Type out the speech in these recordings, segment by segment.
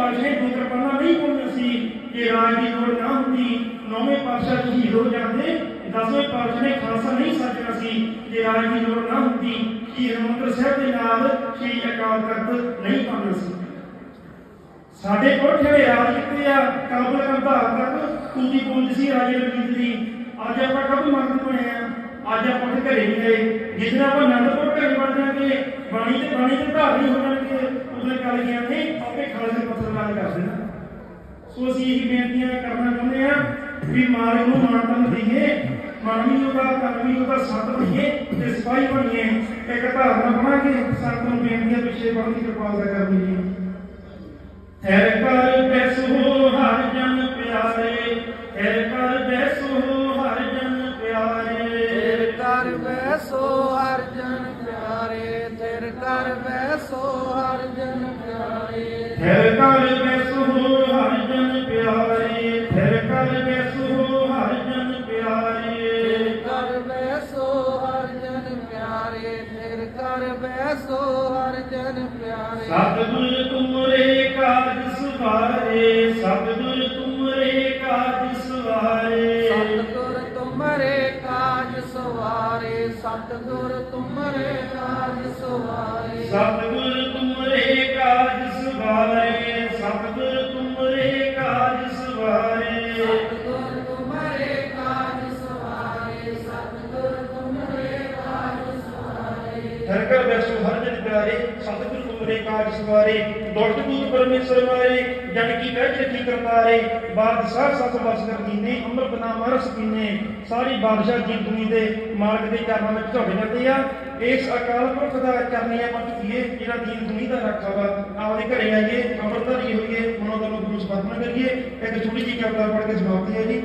ਪਾਤਸ਼ਾਹ ਨੇ ਦੋ ਕਿਰਪਾਨਾਂ ਨਹੀਂ ਪਾਉਣੀਆਂ ਸੀ ਜੇ ਰਾਜ ਦੀ ਲੋੜ ਨਾ ਹੁੰਦੀ ਨੌਵੇਂ ਪਾਤਸ਼ਾਹ ਸ਼ਹੀਦ ਹੋ ਜਾਂਦੇ ਦਸਵੇਂ ਪਾਤਸ਼ਾਹ ਨੇ ਖਾਲਸਾ ਨਹੀਂ ਸਾਜਣਾ ਸੀ ਜੇ ਰਾਜ ਦੀ ਲੋੜ ਨਾ ਹੁੰਦੀ ਕਿ ਹਰਿਮੰਦਰ ਸਾਹਿਬ ਦੇ ਨਾਲ ਸ਼੍ਰੀ ਅਕਾਲ ਤਖਤ ਨਹੀਂ ਪਾਉਣਾ ਸੀ ਸਾਡੇ ਕੋਠੇ ਦੇ ਰਾਜ ਕਿਤੇ ਆ ਕਾਬਲ ਕੰਧਾਰ ਤੱਕ ਤੂੰ ਦੀ ਪੁੰਜ ਸੀ ਰਾਜੇ ਰਣਜੀਤ ਦੀ ਅੱਜ ਆਪਾਂ ਕਦੋਂ ਮੰਗਦੇ ਪਏ ਆ ਅੱਜ ਆਪਾਂ ਤੇ ਘਰੇ ਨਹੀਂ ਗਏ ਜਿਸ ਦਿਨ ਆਪਾਂ ਅਨੰਦਪੁਰ ਘਰੇ ਵੜ ਜਾਾਂਗੇ ਬਾਣੀ ਤੇ ਬਾਣੀ ਤੇ ਧਾਰਨੀ ਹੋ ਜਾਣਗੇ ਉਹਦੇ ਕਾਲ ਗਿਆ ਨੇ ਆਪੇ ਖਾਲਸੇ ਪੱਤਰ ਲਾ ਕਰ ਦੇਣਾ ਸੋ ਅਸੀਂ ਇਹ ਬੇਨਤੀਆਂ ਕਰਨਾ ਚਾਹੁੰਦੇ ਆ ਵੀ ਮਾਲਕ ਨੂੰ ਮਾਨਤਾ ਦਈਏ ਮਨ ਵੀ ਉਹਦਾ ਤਨ ਵੀ ਉਹਦਾ ਸਤ ਦਈਏ ਤੇ ਸਿਪਾਹੀ ਬਣੀਏ ਇੱਕ ਧਾਰਨਾ ਬਣਾਂਗੇ ਸੰਤ ਨੂੰ ਬੇਨਤੀਆਂ ਪਿੱਛੇ ਬਣ ਦੀ ਕਿਰਪਾਲਤਾ ਕਰ ਦਈਏ ਹਰ ਕਰ ਬੈਸੋ ਹਰ ਕਰ ਬੈਸੋ ਹਰ ਜਨ ਪਿਆਰੇ ਹਰ ਕਰ ਬੈਸੋ ਹਰ ਜਨ ਪਿਆਰੇ ਕਰ ਬੈਸੋ ਹਰ ਜਨ ਪਿਆਰੇ ਤੇਰ ਕਰ ਬੈਸੋ ਹਰ ਜਨ ਪਿਆਰੇ ਸਤਿਗੁਰ ਤੁਮਰੇ ਕਾਜ ਸੁਵਾਰੇ ਸਤਿਗੁਰ ਤੁਮਰੇ ਕਾਜ ਸੁਵਾਰੇ। ਸਵਾਰੇ ਸਤਿਗੁਰ ਤੁਮਰੇ ਕਾਜ ਸਵਾਰੇ ਸਤਿਗੁਰ ਤੁਮਰੇ ਕਾਜ ਸੁਵਾਰੇ ਸਤਿਗੁਰ ਤੁਮਰੇ ਕਾਜ ਸੁਵਾਰੇ ਸਤਿਗੁਰ ਤੁਮਰੇ ਕਾਜ ਸਵਾਰੇ ਸਤਿਗੁਰ ਤੁਮਰੇ ਕਾਜ ਸਵਾਰੇ ਹਰ ਕਰ ਬੈਸੋ ਹਰ ਜਨ ਪਿਆਰੇ ਸਤਿਗੁਰ ਤੁਮਰੇ ਕਾਜ ਸਵਾਰੇ, ਦੁਸ਼ਟ ਦੂਤ ਪਰਮੇਸ਼ਰ ਮਾਰੇ ਜਨ ਕੀ ਕਹਿ ਚਿੱਠੀ ਕਰਤਾਰੇ ਬਾਦ ਸਾਹ ਸਤ ਵਸ ਕਰ ਅੰਮ੍ਰਿਤ ਨਾਮ ਰਸ ਪੀਨੇ, ਸਾਰੀ ਬਾਦਸ਼ਾਹ ਜੀ ਦੁਨੀ ਦੇ ਮਾਲਕ ਦੇ ਚਰਨਾਂ ਵਿੱਚ ਝੁਕ ਜਾਂਦੇ ਆ। ਇਸ ਅਕਾਲ ਪੁਰਖ ਦਾ ਚਰਨੀ ਆਪਾਂ ਜਿਹੜਾ ਦੀਨ ਦੁਨੀ ਦਾ ਰੱਖਾ ਵਾ ਆਪਦੇ ਘਰੇ ਆਈਏ ਅੰਮ੍ਰਿਤ ਧਾਰੀ ਹੋਈਏ ਮਨੋਂ ਦਾ ਗੁਰੂ ਸਪਾਰਨਾ ਕਰੀਏ। ਇੱਕ ਛੋਟੀ ਜਿਹੀ ਕਵਿਤਾ ਪੜ੍ਹ ਕੇ ਸਮਾਪਤੀ ਹੈ ਜੀ।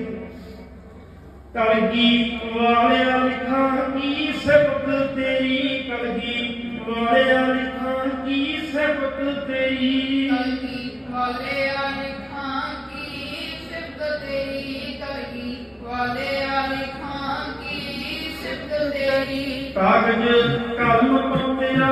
ਕਲਗੀ ਵਾਲਿਆ ਲਿਖਾਂ, ਕੀ ਸਬਕ ਤੇਰੀ ਕਲਗੀ? ਵਾਲਿਆ ਕੀ ਸਬਕ ਤੇਰੀ ਕਲਗੀ ਵਾਲਿਆ ਲਿਖਾਂ ਕੀ ਸਿਫਤ ਤੇਰੀ ਕਲਗੀ ਵਾਲਿਆ ਲਿਖਾਂ ਕੀ ਸਿਫਤ ਤੇਰੀ ਕਾਗਜ਼ ਕਲਮ ਤੋਂ ਤੇਰਾ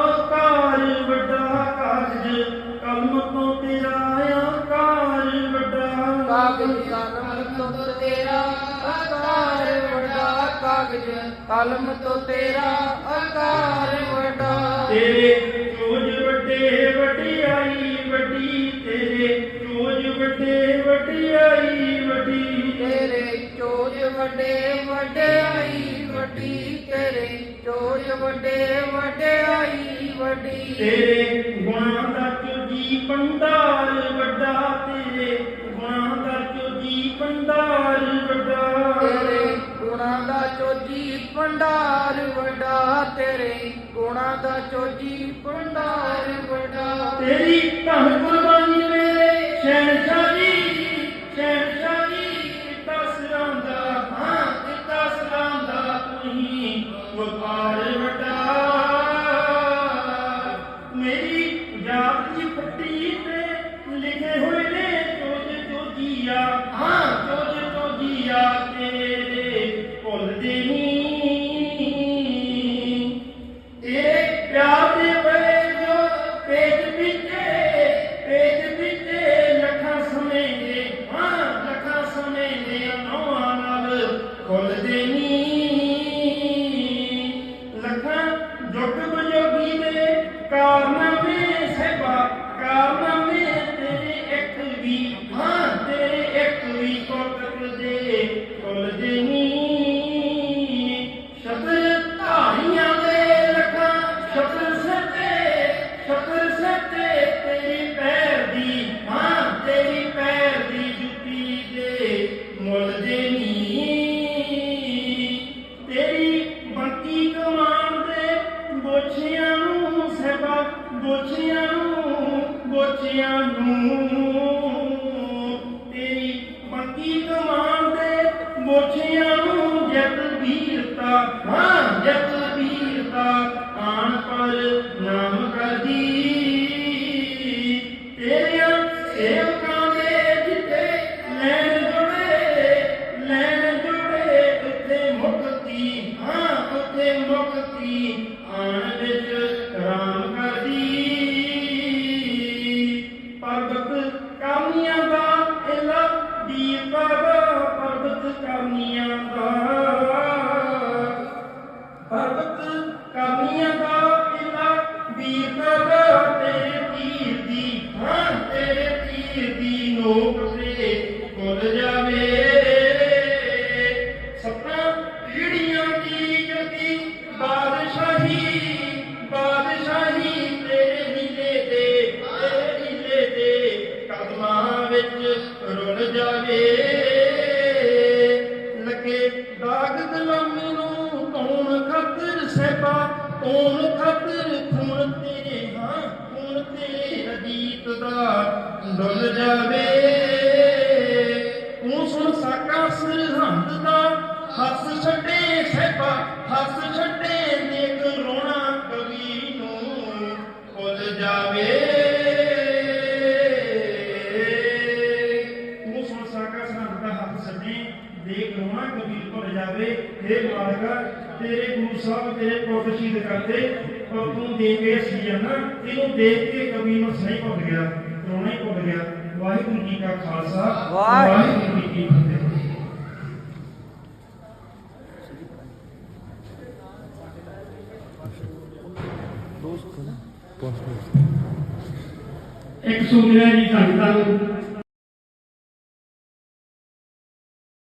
ਆਕਾਰ ਵੱਡਾ ਕਾਗਜ਼। ਕਲਮ ਤੋਂ ਤੇਰਾ ਆਕਾਰ ਵੱਡਾ। ਕਾਗਜ਼ ਕਲਮ ਤੋਂ ਤੇਰਾ ਆਕਾਰ ਵੱਡਾ ਕਾਗਜ਼। ਕਲਮ ਤੋਂ ਤੇਰਾ ਆਕਾਰ ਵੱਡਾ। ਤੇਰੇ ਚੋਜ ਵੱਡੇ ਵਡਿਆਈ ਵੱਡੀ ਤੇਰੇ ਚੋਜ ਵੱਡੇ ਵਡਿਆਈ ਵੱਡੀ ਤੇਰੇ ਚੋਜ ਵੱਡੇ ਵਡਿਆਈ ਵੱਡੀ ਤੇਰੇ ਚੋਜ ਵੱਡੇ ਵਡਿਆਈ ਵੱਡੀ ਤੇਰੇ ਗੁਣਾਂ ਦਾ ਚੋਜੀ ਭੰਡਾਰ ਵੱਡਾ ਤੇਰੇ ਗੁਣਾਂ ਦਾ ਚੋਜੀ ਭੰਡਾਰ ਵੱਡਾ, ਤੇਰੇ ਗੁਣਾ ਦਾ ਚੋਜੀ ਭੰਡਾਰ ਵੱਡਾ। ਤੇਰੀ ਧਨ ਕੁਰਬਾਨੀ ਮੇਰੇ ਸ਼ਹਿਨशाह ਜੀ ਸ਼ਹਿਨशाह ਜੀ ਕਿਤਾ ਸਰਾਂਦਾ ਹਾਂ ਕਿਤਾ ਸਰਾਂਦਾ ਤੂੰ ਹੀ ਵਪਾਰ ਵੱਡਾ। ਮੇਰੀ ਜਾਤ ਦੀ ਪੱਟੀ ਤੇ ਲਿਖੇ ਹੋਏ ਨੇ, ਚੋਜ ਚੋਜੀਆ, ਹਾਂ, ਚੋਜ ਚੋਜੀਆ ਤੇਰੇ ਵੀਰਤਾ ਹਾਂ ਜਤ ਵੀਰਤਾ ਜਾਵੇ। ਲਕੇ ਦਾਗ ਗੁਲਾਮੀ ਨੂੰ ਕੌਣ ਖਾਤਰ ਸਹਿਬਾ, ਕੌਣ ਖਾਤਰ ਖੂਨ ਤੇਰੇ ਹਾਂ ਖੂਨ ਤੇਰੇ ਰਜੀਤ ਦਾ ਡੁੱਲ ਜਾਵੇ। ਤੂੰ ਸੁਣ ਸਾਕਾ ਸਰਹੰਦ ਦਾ, ਹੱਸ ਛੱਡੇ ਸਹਿਬਾ, ਹੱਸ ਛੱਡੇ ਨੇਕ ਰੋਣਾ ਕਵੀ ਨੂੰ ਖੁੱਲ ਜਾਵੇ। ਤੇਰੇ ਗੁਰੂ ਸਾਹਿਬ ਤੇਰੇ ਪੁੱਤ ਸ਼ਹੀਦ ਕਰਦੇ ਪਰ ਤੂੰ ਦੇ ਕੇ ਸੀ ਜਾਨਾ ਇਹਨੂੰ ਦੇਖ ਕੇ ਕਵੀ ਨੂੰ ਸਹੀ ਭੁੱਲ ਗਿਆ ਰੋਣਾ ਹੀ ਭੁੱਲ ਗਿਆ। ਵਾਹਿਗੁਰੂ ਜੀ ਕਾ ਖਾਲਸਾ ਵਾਹਿਗੁਰੂ ਜੀ ਕੀ ਫਤਿਹ। ਇੱਕ ਸੁਣਿਆ ਜੀ ਸੰਗਤਾਂ ਨੂੰ